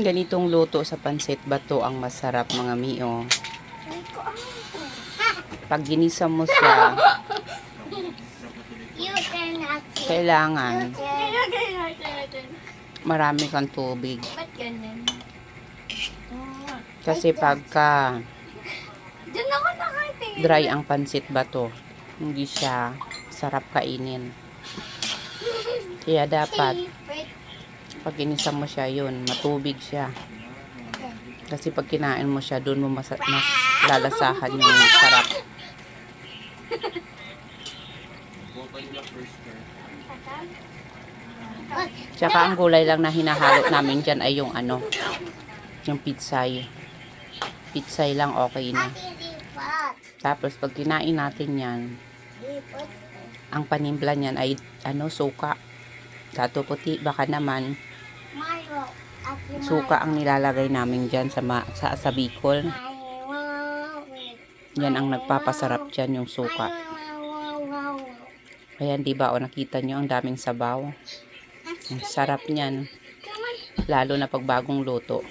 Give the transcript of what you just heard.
Ganitong luto sa pansit bato ang masarap mga mio. Pag ginisa mo siya, kailangan marami kang tubig. Kasi pagka dry ang pansit bato, hindi siya sarap kainin. Kaya dapat. Pag ginisa mo siya yun, matubig siya. Kasi pag kinain mo siya, doon mo mas, mas lalasahan yung sarap. Tsaka ang gulay lang na hinahalo namin dyan ay yung ano, yung pitsay. Pitsay lang okay na. Tapos pag kinain natin yan, ang panimpla niyan ay ano, suka. Dato puti, baka naman suka ang nilalagay namin dyan sa, ma, sa, sa Bicol. Yan ang nagpapasarap dyan yung suka. Kaya di ba o nakita nyo ang daming sabaw. Ang sarap niyan. Lalo na pag bagong luto.